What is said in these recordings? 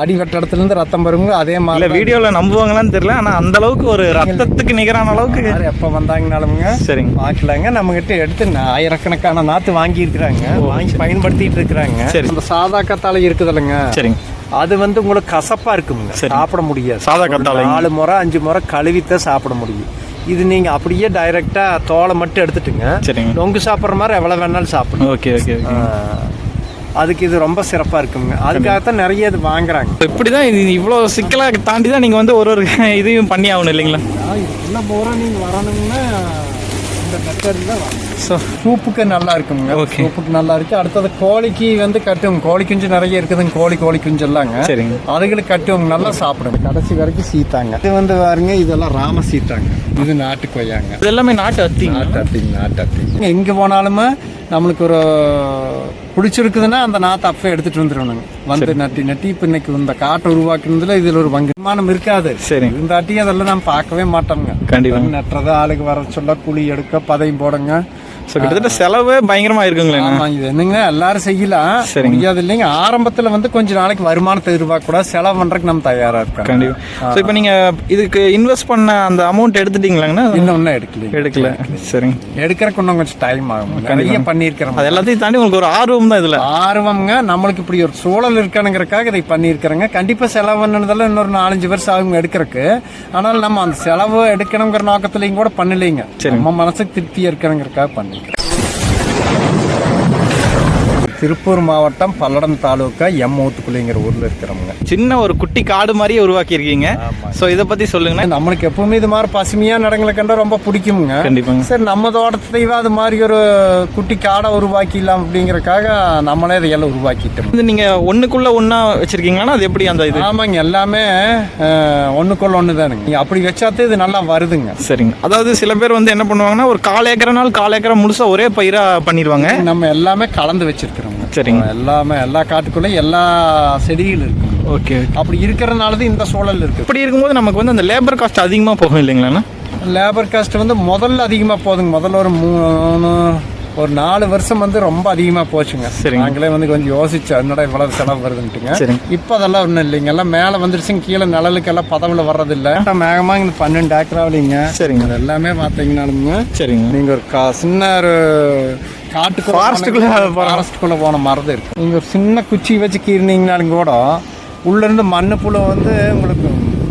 அடிவட்ட இடத்துல இருந்து ரத்தம் வருங்க அதே இல்ல மாதிரி வீடியோல நம்புவாங்களான்னு தெரியல ஆனா அந்த அளவுக்கு ஒரு ரத்தத்துக்கு நிகரான அளவுக்கு எப்போ வந்தாங்கனாலுங்க சரிங்க. பார்க்கலாங்க நம்மகிட்ட எடுத்து ஆயிரக்கணக்கான நாற்று வாங்கி இருக்கிறாங்க வாங்கி பயன்படுத்திட்டு இருக்கிறாங்க சரி. அந்த சாதா கத்தாழை இருக்குதுல்லங்க. சரிங்க. அது வந்து உங்களுக்கு கசப்பா இருக்குங்க. சாப்பிட முடியாது. சாதா கத்தாழை. நாலு முறை அஞ்சு முறை கழுவித்தான் சாப்பிட முடியும். இது நீங்க அப்படியே டைரக்டா தோலை மட்டும் எடுத்துட்டுங்க. சரிங்க. நொங்கு சாப்பிட்ற மாதிரி எவ்வளவு வேணாலும் சாப்பிடணும் ஓகே ஓகே அதுக்கு இது ரொம்ப சிறப்பா இருக்குங்க. அதுக்காகத்தான் நிறைய இது வாங்குறாங்க. இப்படி தான் இது இவ்வளோ சிக்கலாக தாண்டி தான் நீங்கள் வந்து ஒரு ஒரு இதையும் பண்ணி ஆகணும் இல்லைங்களா? இதுக்குள்ள பூரா நீங்க வரணுங்கன்னா இந்த மெத்தட் தான் வரணும். ஸோ சூப்புக்கு நல்லா இருக்குங்க. Okay. சூப்புக்கு நல்லா இருக்கு. அடுத்தது கோழிக்கு வந்து கட்டுவோம் கோழி குஞ்சு நிறைய இருக்குதுங்க. கோழி கோழி குஞ்சு எல்லாங்க. சரிங்க. அதுகளுக்கு கட்டுவோங்க நல்லா சாப்பிடுங்க. கடைசி வரைக்கும் சீத்தாங்க. இது வந்து பாருங்க இதெல்லாம் ராம சீத்தாங்க. இது நாட்டு கொய்யாங்க. இது எல்லாமே நாட்டு அத்திங்க. நாட்டு அத்திங்க நாட்டு அத்திங்க. எங்க போனாலுமே நம்மளுக்கு ஒரு பிடிச்சிருக்குதுன்னா அந்த நாத்தை அப்பவே எடுத்துட்டு வந்துடணுங்க வந்து நட்டி நட்டி இப்போ இன்னைக்கு இந்த காட்டை உருவாக்குனதுல இதுல ஒரு வங்கிமானம் இருக்காது. சரிங்க இருந்தாட்டி அதெல்லாம் நம்ம பார்க்கவே மாட்டோங்க கண்டிப்பாக நட்டுறது ஆளுக்கு வர சொல்ல குழி எடுக்க பதையும் போடுங்க. ஸோ கிட்டத்தட்ட செலவு பயங்கரமாக இருக்குங்களே. இது என்னங்க எல்லாரும் செய்யலாம். சரிங்க. முடியாது இல்லைங்க ஆரம்பத்துல வந்து கொஞ்ச நாளைக்கு வருமானத்தை எதிர்பார்க்க கூட செலவு பண்றதுக்கு நம்ம தயாரா இருக்கோம். கண்டிப்பாக ஸோ இப்போ நீங்கள் இதுக்கு இன்வெஸ்ட் பண்ண அந்த அமௌண்ட் எடுத்துட்டீங்களாங்கண்ணா? இன்னொன்னு எடுக்கலைங்க எடுக்கல. சரிங்க. எடுக்கிறதுக்கு இன்னும் கொஞ்சம் டைம் ஆகும். நிறைய பண்ணியிருக்கிறோம். அது எல்லாத்தையும் தாண்டி உங்களுக்கு ஒரு ஆர்வம் தான் இதில். ஆர்வம்ங்க. நம்மளுக்கு இப்படி ஒரு சூழல் இருக்கணுங்கிறக்காக இதை பண்ணியிருக்கிறேங்க. கண்டிப்பா செலவு பண்ணதெல்லாம் இன்னொரு நாலஞ்சு வருஷம் ஆகும் எடுக்கிறதுக்கு. ஆனால் நம்ம அந்த செலவு எடுக்கணுங்கிற நோக்கத்துலையும் கூட பண்ணலைங்க. நம்ம மனசுக்கு திருப்தியா இருக்கணுங்கிறக்காக பண்ணிக்கிறோம் திருப்பூர் மாவட்டம் பல்லடம் தாலுக்கா எம் ஊத்துக்குள்ளிங்கிற ஊர்ல இருக்கிறோமுங்க சின்ன ஒரு குட்டி காடு மாதிரியே உருவாக்கி இருக்கீங்க ஸோ இதை பற்றி சொல்லுங்கண்ணா நம்மளுக்கு எப்பவுமே இது மாதிரி பசுமையா நடங்களை கண்டா ரொம்ப பிடிக்குமுங்க. கண்டிப்பாங்க. சரி நம்ம தோட்டத்தையும் அது மாதிரி ஒரு குட்டி காடை உருவாக்கிடலாம் அப்படிங்கறக்காக நம்மளே இதையெல்லாம் உருவாக்கிட்டோம். இது நீங்கள் ஒன்றுக்குள்ளே ஒன்றா வச்சுருக்கீங்களா அது எப்படி அந்த இது? ஆமாங்க எல்லாமே அஹ், ஒண்ணுக்குள்ள ஒன்று தானுங்க நீங்க அப்படி வச்சாத்தே இது நல்லா வருதுங்க. சரிங்க. அதாவது சில பேர் வந்து என்ன பண்ணுவாங்கன்னா ஒரு கால் ஏக்கரனால் கால் ஏக்கரை முழுசா ஒரே பயிரா பண்ணிடுவாங்க. நம்ம எல்லாமே கலந்து வச்சிருக்கிறோங்க சரிங்க. எல்லாமே எல்லா காட்டுக்குள்ளேயும் எல்லா செடிகளும் இருக்குங்க ஓகே அப்படி இருக்கிறனால தான் இந்த சூழல் இருக்கு. இப்படி இருக்கும்போது நமக்கு வந்து அந்த லேபர் காஸ்ட் அதிகமாக போகும் இல்லைங்களாண்ணா லேபர் காஸ்ட் வந்து முதல்ல அதிகமாக போகுதுங்க முதல்ல ஒரு மூணு ஒரு நாலு வருஷம் வந்து ரொம்ப அதிகமாக போச்சுங்க. சரிங்க. நாங்களே வந்து கொஞ்சம் யோசிச்சோம் என்னடா இவ்வளவு செலவு வருதுன்ட்டுங்க. சரிங்க. இப்போ அதெல்லாம் ஒன்றும் இல்லைங்க. எல்லாம் மேலே வந்துருச்சுங்க. கீழே நிழலுக்கெல்லாம் பதவியில் வர்றதில்ல. மேகமாக இந்த பன்னெண்டு ஏக்கராவிலிங்க சரிங்க. எல்லாமே பார்த்தீங்கன்னாலுங்க சரிங்க. நீங்கள் ஒரு கா சின்ன ஒரு காட்டுக்குள்ள Forest-க்குள்ள ஃபாரஸ்ட்டுக்குள்ளே போன மரது இருக்கு. நீங்கள் ஒரு சின்ன குச்சி வச்சு கீறினீங்கனாலும் கூட உள்ளேருந்து மண்ணு புழு வந்து உங்களுக்கு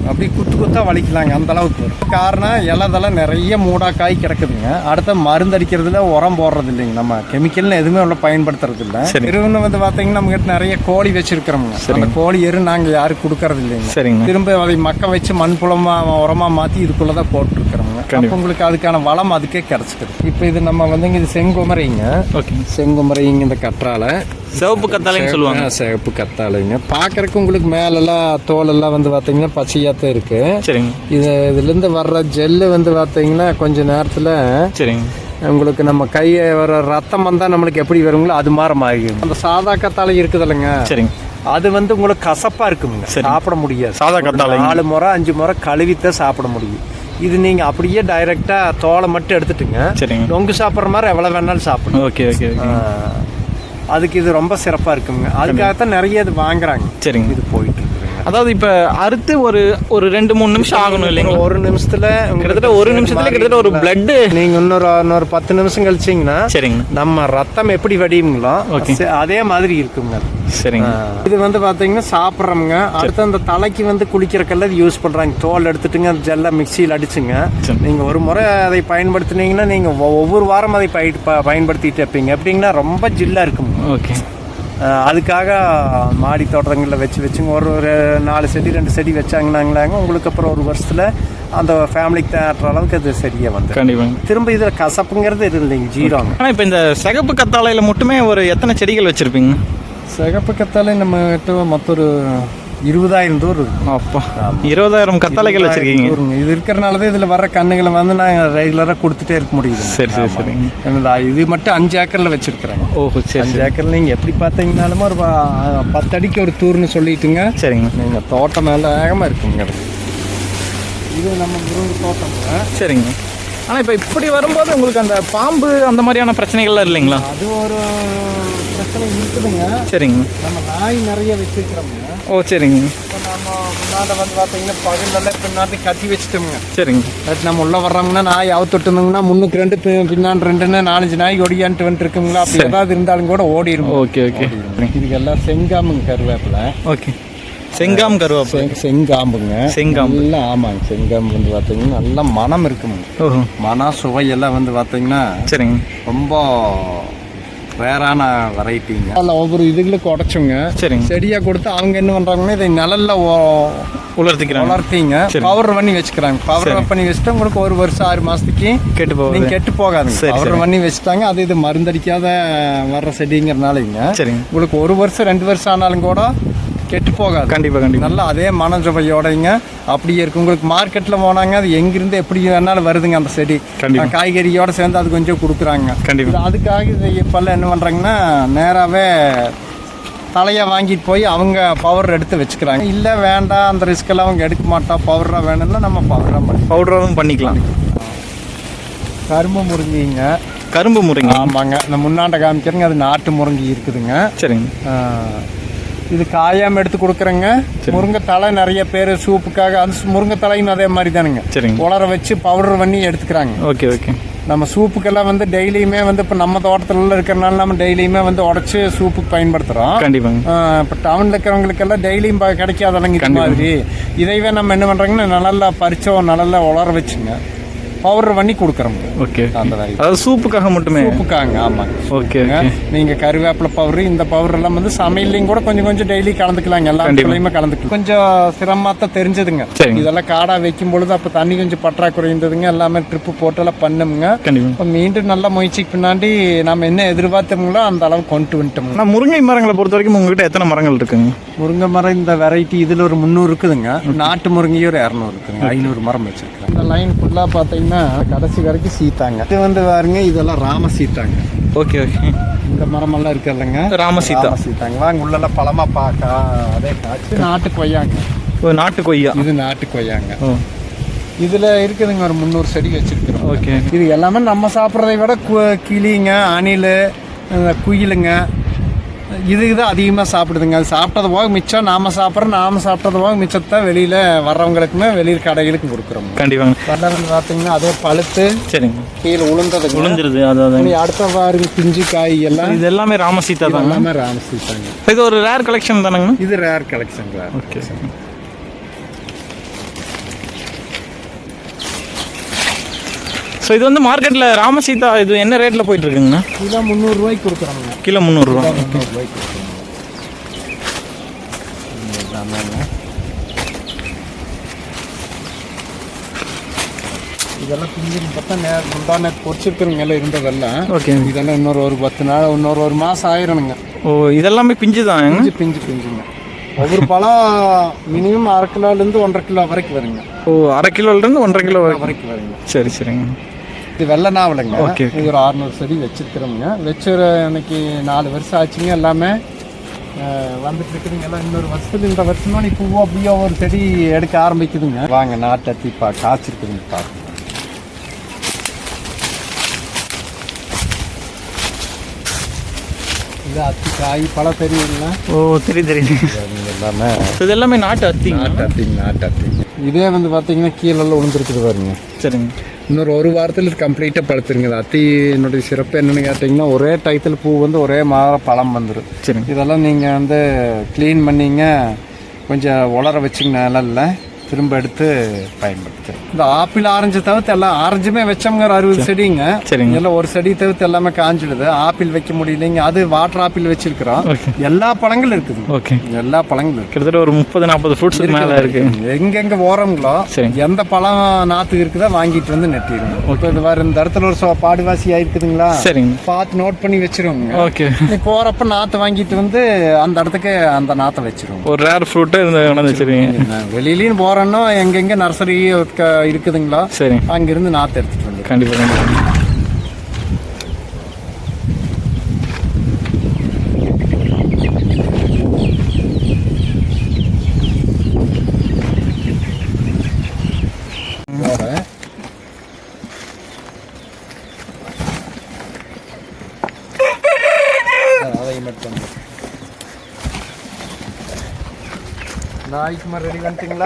அப்படியே குத்து குத்தா வலிக்கலாங்க அந்த அளவுக்கு வரும். காரணம் இலதெல்லாம் நிறைய மூடா காய் கிடக்குதுங்க. அடுத்த மருந்து அடிக்கிறதுல உரம் போடுறது இல்லைங்க. நம்ம கெமிக்கல்னு எதுவுமே உள்ள பயன்படுத்துறது இல்லை. எருவுன்னு வந்து பார்த்தீங்கன்னா நம்ம கிட்ட நிறைய கோழி வச்சிருக்கிறோங்க அந்த கோழி எரு நாங்கள் யாரும் கொடுக்கறது இல்லைங்க. சரிங்க. திரும்ப அதை மக்க வச்சு மண் புலமா உரமா மாத்தி இதுக்குள்ள தான் போட்டுருக்குறோங்க அப்போ உங்களுக்கு அதுக்கான வளம் அதுக்கே கிடைச்சிக்குது. இப்போ இது நம்ம வந்துங்க இது செங்குமரைங்க. ஓகே. செங்குமரைங்க இந்த கற்றாழை சிவப்பு கத்தாழைன்னு சொல்லுவாங்க. ஆ, சிகப்பு கத்தாழைங்க. பார்க்கறதுக்கு உங்களுக்கு மேலெல்லாம் தோல் எல்லாம் வந்து பார்த்தீங்கன்னா பச்சையாத்தான் இருக்கு. சரிங்க. இது இதுலேருந்து வர்ற ஜெல்லு வந்து பார்த்தீங்கன்னா கொஞ்ச நேரத்தில் சரிங்க. உங்களுக்கு நம்ம கையை வர ரத்தம் வந்தால் நம்மளுக்கு எப்படி வருங்களோ அது மாதிரி மாறிடும். அந்த சாதா கத்தாழை இருக்குதுல்லங்க. சரிங்க. அது வந்து உங்களுக்கு கசப்பா இருக்குங்க. சாப்பிட முடியாது. சாதா கத்தாழை நாலு முறை அஞ்சு முறை கழுவித்தான் சாப்பிட முடியும். இது நீங்க அப்படியே டைரக்டா தோலை மட்டும் எடுத்துட்டுங்க. சரிங்க. நொங்கு சாப்பிட்ற மாதிரி எவ்வளவு வேணாலும் சாப்பிடணும் ஓகே ஓகே அதுக்கு இது ரொம்ப சிறப்பா இருக்குங்க. அதுக்காகத்தான் நிறைய இது வாங்குறாங்க. சரிங்க. இது போயிட்டு. அதாவது இப்போ அறுத்து ஒரு ஒரு ரெண்டு மூணு நிமிஷம் ஆகணும் இல்லைங்களா? ஒரு நிமிஷத்துல கிட்டத்தட்ட ஒரு நிமிஷத்துல கிட்டத்தட்ட ஒரு பிளட்டு நீங்க இன்னொரு இன்னொரு பத்து நிமிஷம் கழிச்சீங்கன்னா சரிங்க. நம்ம ரத்தம் எப்படி வடியுங்களோ அதே மாதிரி இருக்குங்க. சரிங்க. இது வந்து பாத்தீங்கன்னா சாப்பிட்றோமுங்க அடுத்து அந்த தலைக்கு வந்து குளிக்கிறக்கெல்லாம் இது யூஸ் பண்றாங்க. தோல் எடுத்துட்டுங்க அந்த ஜெல்ல மிக்சியில் அடிச்சுங்க. சரி. நீங்க ஒரு முறை அதை பயன்படுத்துனீங்கன்னா நீங்க ஒ- ஒவ்வொரு வாரம் அதை பயன்படுத்திட்டு இருப்பீங்க. எப்படிங்கன்னா ரொம்ப ஜில்லா இருக்குங்க. ஓகே. அதுக்காக மாடி தோட்டங்களில் வச்சு வச்சுங்க. ஒரு ஒரு நாலு செடி ரெண்டு செடி வச்சாங்கன்னாங்களாங்க. உங்களுக்கு அப்புறம் ஒரு வருஷத்துல அந்த ஃபேமிலிக்கு தேடுற அளவுக்கு அது சரியா வந்து கண்டிப்பாங்க. திரும்ப இதில் கசப்புங்கிறது இல்லைங்க ஜீரோங்க ஆனால் இப்போ இந்த சிகப்பு கத்தாழையில மட்டுமே ஒரு எத்தனை செடிகள் வச்சிருப்பீங்க? சிகப்பு கத்தாலே நம்ம கிட்ட மொத்தம் ஒரு இருபதாயிரம் தூரம் இருக்கும் அப்பா. இருபதாயிரம் கத்தாழைகள் வச்சிருக்கீங்க. இது இருக்கிறனால தான் இதில் வர்ற கண்ணுகளை வந்து நான் ரெகுலராக கொடுத்துட்டே இருக்க முடியுது. சரி சரி சரிங்க எனது இது மட்டும் அஞ்சு ஏக்கரில் வச்சிருக்கிறேங்க. ஓஹோ சரி அஞ்சு ஏக்கரில் நீங்கள் எப்படி பார்த்தீங்கனாலும் ஒரு ப- பத்து அடிக்கு ஒரு தூர்னு சொல்லிட்டுங்க. சரிங்க. நீங்கள் தோட்டம் மேலே வேகமாக இருக்குங்க. இது நம்ம முருங்கை தோட்டம்ங்க சரிங்க. ஆனால் இப்போ இப்படி வரும்போது உங்களுக்கு அந்த பாம்பு அந்த மாதிரியான பிரச்சனைகள்லாம் இல்லைங்களா? அது ஒரு பிரச்சனை இருக்குதுங்க. சரிங்க. நம்ம நாய் நிறைய வச்சிருக்கிறோங்க ஓ சரிங்க. இப்போ நம்ம முன்னாடி வந்து பார்த்தீங்கன்னா பகலெல்லாம் பின்னாடி கட்டி வச்சுட்டோமுங்க. சரிங்க. அது நம்ம உள்ள வர்றோம்னா நாய் அவுத்துட்டுருந்தோம்னா முன்னுக்கு ரெண்டு பி- பின்னாடி ரெண்டுன்னு நாலஞ்சு நாய் ஒடியான்ட்டு வந்துட்டு இருக்குங்களா அப்படி ஏதாவது இருந்தாலும் கூட ஓடிடும் ஓகே ஓகே. இதுக்கு எல்லாம் செங்காமுங்க கருவேப்பிலை. ஓகே. செங்காம் கருவாப்பு செங் செங்காம்புங்க. செங்காம்பு. நல்லா ஆமாங்க செங்காம்பு வந்து பார்த்தீங்கன்னா நல்ல மனம் இருக்குங்க. மனம் சுவையெல்லாம் வந்து பார்த்தீங்கன்னா சரிங்க. ரொம்ப ரேரான வெரைட்டிங்க. அதில் ஒவ்வொரு இதுகளுக்கு உடச்சுங்க. சரிங்க. செடியாக கொடுத்து அவங்க என்ன பண்ணுறாங்கன்னா இதை நிழல்ல உலர்த்திக்கிறாங்க. வளர்த்தீங்க பவர் பண்ணி வச்சுக்கிறாங்க. பவர் பண்ணி வச்சுட்டு உங்களுக்கு ஒரு வருஷம் ஆறு மாதத்துக்கு கெட்டு போகுது. நீங்க கெட்டு போகாதுங்க. சரி, பவர் பண்ணி வச்சுட்டாங்க. அது இது மருந்தடிக்காத வர்ற செடிங்கிறனாலங்க சரிங்க. உங்களுக்கு ஒரு வருஷம் ரெண்டு வருஷம் ஆனாலும் கூட கெட்டு போகாது. கண்டிப்பாக கண்டிப்பாக நல்லா அதே மனசுவையோடைங்க அப்படியே இருக்கு. உங்களுக்கு மார்க்கெட்டில் போனாங்க அது எங்கிருந்து எப்படி வேணாலும் வருதுங்க அந்த செடி. கண்டிப்பா. காய்கறியோட சேர்ந்து அது கொஞ்சம் கொடுக்குறாங்க. கண்டிப்பாக அதுக்காக இதை இப்போல்லாம் என்ன பண்ணுறாங்கன்னா நேராகவே தலையை வாங்கிட்டு போய் அவங்க பவர் எடுத்து வச்சுக்கிறாங்க. இல்லை வேண்டாம் அந்த ரிஸ்க்கெல்லாம் அவங்க எடுக்க மாட்டோம் பவராக வேணும்னா நம்ம பவராக பண்ணி பவுடரும் பண்ணிக்கலாம். கரும்பு முருங்கிங்க. கரும்பு முறைங்க ஆமாங்க. இந்த முன்னாண்ட காமிக்கிறேங்க. அது நாட்டு முருங்கி இருக்குதுங்க. சரிங்க. இது காயாம எடுத்து கொடுக்குறேங்க. முருங்கை தலை நிறைய பேர் சூப்புக்காக அந்த சு- முருங்கை தலையும் அதே மாதிரி தானுங்க சரிங்க. உலர வச்சு பவுடர் பண்ணி எடுத்துக்கிறாங்க. Okay okay. நம்ம சூப்புக்கெல்லாம் வந்து டெய்லியுமே வந்து இப்போ நம்ம தோட்டத்தில் இருக்கிறனால நம்ம டெய்லியுமே வந்து உடச்சி சூப்புக்கு பயன்படுத்துகிறோம் கண்டிப்பாங்க. இப்போ டவுனில் இருக்கிறவங்களுக்கெல்லாம் டெய்லியும் கிடைக்காதவங்க இது மாதிரி. இதைவே நம்ம என்ன பண்ணுறோங்கன்னா நல்லா பறிச்சோம் நல்லா உலர வச்சுங்க. பவுடர் பண்ணி கொடுக்குறோம். ஓகே. அந்த அதாவது சூப்புக்காக மட்டுமே? சூப்புக்காங்க ஆமாங்க ஓகே ஓகே. நீங்க கருவேப்பிலை பவுடர் இந்த பவுடர் எல்லாம் வந்து சமையல்லையும் கூட கொஞ்சம் கொஞ்சம் டெய்லி கலந்துக்கலாங்க. எல்லா பொருளையுமே கலந்துக்கலாம். கொஞ்சம் சிரமத்தை தெரிஞ்சதுங்க. இதெல்லாம் காடா வைக்கும் பொழுது அப்ப தண்ணி கொஞ்சம் பற்றாக்குறை இருந்ததுங்க. எல்லாமே ட்ரிப்பு போட்டெல்லாம் பண்ணுங்க. இப்போ மீண்டும் நல்ல முயற்சிக்கு பின்னாடி நம்ம என்ன எதிர்பார்த்தோங்களோ அந்த அளவு கொண்டு வந்துட்டோம்ங்க ஆனால் முருங்கை மரங்களை பொறுத்த வரைக்கும் உங்ககிட்ட எத்தனை மரங்கள் இருக்குங்க? முருங்கை மரம் இந்த வெரைட்டி இதுல ஒரு முந்நூறு இருக்குதுங்க. நாட்டு முருங்கையும் ஒரு இரநூறு இருக்குதுங்க. ஐநூறு மரம் வச்சிருக்கேன். இந்த லைன் ஃபுல்லாக பார்த்தீங்கன்னா கடைசி வரைக்கும் சீத்தாங்க. இது வந்து பாருங்க இதெல்லாம் ராம சீத்தாங்க. Okay okay. இந்த மரமெல்லாம் இருக்குல்லங்க ராமசீதா சீத்தாங்க. வாங்க உள்ளெல்லாம் பழமா பாக்கா அதே காய்ச்சி நாட்டு கொய்யாங்க. ஓ நாட்டு கொய்யா. இது நாட்டு கொய்யாங்க. இதுல இருக்குதுங்க ஒரு முந்நூறு செடி வச்சிருக்கிறோம். ஓகே. இது எல்லாமே நம்ம சாப்பிட்றதை விட கிளிங்க அணில் குயிலுங்க இதுக்கு தான் அதிகமாக சாப்பிடுதுங்க. அது சாப்பிட்டது போக மிச்சம் நாம சாப்பிட்றோம் நாம சாப்பிட்டது போக மிச்சத்தை வெளியில் வர்றவங்களுக்குமே வெளியில் கடைகளுக்கும் கொடுக்குறோம். கண்டிப்பாங்க. வரல வந்து பார்த்தீங்கன்னா அதே பழுத்து சரிங்க. கீழே உளுந்ததுங்க. உளுந்துருது அதாவது அடுத்த பாருங்க பிஞ்சு காய் எல்லாம் இது எல்லாமே ராமசீதா தாங்க. எல்லாமே ராமசீத்தாங்க இது ஒரு ரேர் கலெக்ஷன் தானங்கண்ணா இது ரேர் கலெக்ஷன் ஓகே ஸோ இது வந்து மார்க்கெட்டில் ராமசீதா இது என்ன ரேட்டில் போயிட்டு இருக்குங்கண்ணா இதெல்லாம் முந்நூறுரூவாய்க்கு கொடுக்குறாங்க. கிலோ முந்நூறுரூவா முந்நூறுரூவாய்க்கு. இதெல்லாம் பிஞ்சு பார்த்தா நேரம் முந்தானே பொறிச்சிருக்கிறவங்க எல்லாம் இருந்ததெல்லாம் ஓகே. இதெல்லாம் இன்னொரு ஒரு பத்து நாள் இன்னொரு ஒரு மாதம் ஆயிரணுங்க ஓ இதெல்லாமே பிஞ்சு தாங்க பிஞ்சு பிஞ்சு பிஞ்சுங்க. ஒவ்வொரு பழம் மினிமம் அரை கிலோலேருந்து ஒன்றரை கிலோ வரைக்கும் வருங்க. ஓ அரை கிலோலேருந்து ஒன்றரை கிலோ வரைக்கும். வரைக்கும் வருங்க. சரி சரிங்க. இது வெள்ளை நாவலுங்க. இது ஒரு அறுநூறு செடி வச்சிருக்கிறோங்க வச்சு ஒரு இன்னைக்கு நாலு வருஷம் ஆச்சுங்க எல்லாமே. வந்துட்டு இருக்குதுங்க எல்லாம் இன்னொரு வருஷத்துல இந்த வருஷமா நீ பூவோ அப்படியோ ஒரு செடி எடுக்க ஆரம்பிக்குதுங்க. வாங்க நாட்டு அத்தி பா காய்ச்சிருக்குதுங்க பாருங்க. இது அத்தி காய் தெரியுங்களா? ஓ தெரியும் தெரியும் எல்லாமே. இது எல்லாமே நாட்டு அத்திங்க? நாட்டு அத்திங்க நாட்டு அத்திங்க. இதே வந்து பார்த்தீங்கன்னா கீழே விழுந்துருக்குது பாருங்க. சரிங்க. இன்னொரு ஒரு வாரத்தில் கம்ப்ளீட்டாக படுத்துருங்க. இது அத்தியினுடைய சிறப்பு என்னன்னு கேட்டிங்கன்னா ஒரே டயத்தில் பூ வந்து ஒரே மாத பழம் வந்துடும் சரிங்க. இதெல்லாம் நீங்கள் வந்து க்ளீன் பண்ணீங்க. கொஞ்சம் உலர வச்சிங்க நிழல்ல திரும்ப எடுத்து பயன்படுத்து. இந்த ஆப்பிள் ஆரஞ்சு தவிர்த்து எல்லாம் ஆரஞ்சுமே வச்சோம்ங்க ஒரு அறுபது செடிங்க. சரிங்க. எல்லாம் ஒரு செடி தவிர்த்து எல்லாமே காஞ்சிடுது. ஆப்பிள் வைக்க முடியலைங்க. அது வாட்டர் ஆப்பிள் வச்சிருக்கிறோம். ஓகே. எல்லா பழங்களும் இருக்குது. ஓகே. எல்லா பழங்களும் கிட்டத்தட்ட ஒரு முப்பது நாற்பது ஃப்ரூட்ஸுக்கு மேலே இருக்கு. எங்கெங்க ஓரங்களோ. எந்த பழம் நாத்து இருக்குதோ வாங்கிட்டு வந்து நெட்டிடுங்க. இப்போ இது வேற இந்த இடத்துல ஒரு சொ- பாடுவாசி ஆயிருக்குதுங்களா? சரிங்க. பார்த்து நோட் பண்ணி வச்சிருவோங்க. ஓகே. நீ போறப்ப நாத்து வாங்கிட்டு வந்து அந்த இடத்துக்கு அந்த நாத்தை வச்சிருவோம் ஒரு ரேர் ஃப்ரூட்டு இந்த வச்சிருக்கீங்க. வெளியிலயும் வரேன்னா எங்கெங்கே நர்சரி இருக்குதுங்களா? சரி. அங்கேருந்து நாற்று எடுத்துகிட்டு வந்து கண்டிப்பாக கண்டிப்பாக நாய்க்கு மாதிரி ரெடி வந்துட்டீங்களா?